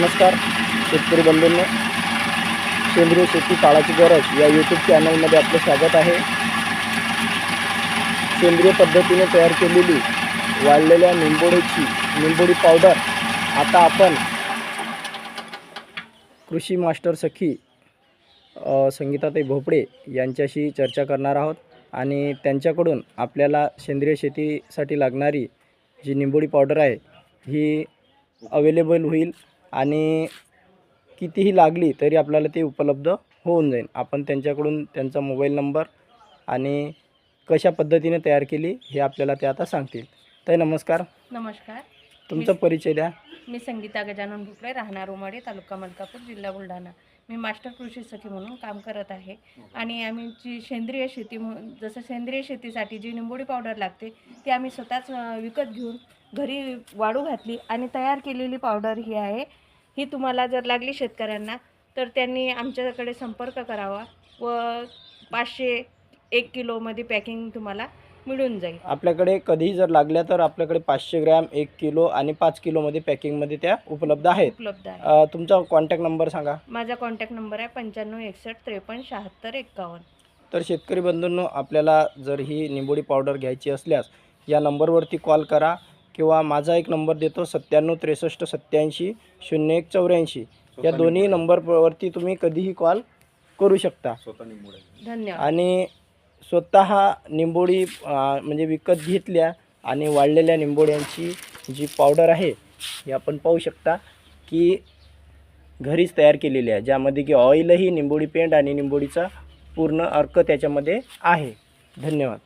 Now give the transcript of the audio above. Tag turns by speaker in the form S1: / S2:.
S1: नमस्कार शेतकरी बंधूंनो. सेंद्रिय शेती काळाची गरज या यूट्यूब चॅनलमध्ये आपलं स्वागत आहे. सेंद्रिय पद्धतीने तयार केलेली वाळलेल्या निंबोडीची निंबोडी पावडर आता आपण कृषी मास्टर सखी संगीताताई भोपळे यांच्याशी चर्चा करणार आहोत आणि त्यांच्याकडून आपल्याला सेंद्रिय शेतीसाठी लागणारी जी निंबोडी पावडर आहे ही अवेलेबल होईल. आणि कितीही लागली तरी आपल्याला ते उपलब्ध होऊन जाईल. आपण त्यांच्याकडून त्यांचा मोबाईल नंबर आणि कशा पद्धतीने तयार केली हे आपल्याला ते आता सांगतील. तर नमस्कार.
S2: नमस्कार.
S1: तुमचा परिचय द्या.
S2: मी संगीता गजानन भुकळे राहणार उमाडे तालुका मलकापूर जिल्हा बुलढाणा. मी मास्टर कृषी सखी म्हणून काम करत आहे. आणि आम्ही जी सेंद्रिय शेती म्हणून जसं सेंद्रिय शेतीसाठी जी निंबोडी पावडर लागते ती आम्ही स्वतःच अं, विकत घेऊन घरी वाळू घातली आणि तयार केलेली पावडर ही आहे. ही तुम्हाला जर लागली शेतकऱ्यांना तर त्यांनी आमच्याकडे संपर्क करावा व पाचशे एक किलोमध्ये पॅकिंग तुम्हाला मिळून जाईल.
S1: आपल्याकडे कधीही जर लागल्या तर आपल्याकडे पाचशे ग्रॅम एक किलो आणि पाच किलोमध्ये पॅकिंगमध्ये त्या उपलब्ध आहेत.
S2: उपलब्ध आहे.
S1: अ, तुमचा कॉन्टॅक्ट नंबर सांगा.
S2: माझा कॉन्टॅक्ट नंबर आहे पंच्याण्णव एकसष्ट त्रेपन्न शहात्तर एक्कावन्न
S1: तर शेतकरी बंधूंनो आपल्याला जर ही निंबोडी पावडर घ्यायची असल्यास या नंबरवरती कॉल करा किंवा माझा एक नंबर देतो सत्त्याण्णव त्रेसष्ट सत्याऐंशी शून्य एक चौऱ्याऐंशी. या दोन्ही नंबरवरती तुम्ही कधीही कॉल करू शकता.
S2: धन्यवाद.
S1: आणि स्वतः निंबोडी म्हणजे विकत घेतल्या आणि वाळलेल्या निंबोड्यांची जी पावडर आहे ही आपण पाहू शकता की घरीच तयार केलेली आहे ज्यामध्ये की ऑइलही निंबोडी पेंट आणि निंबोडीचा पूर्ण अर्क त्याच्यामध्ये आहे. धन्यवाद.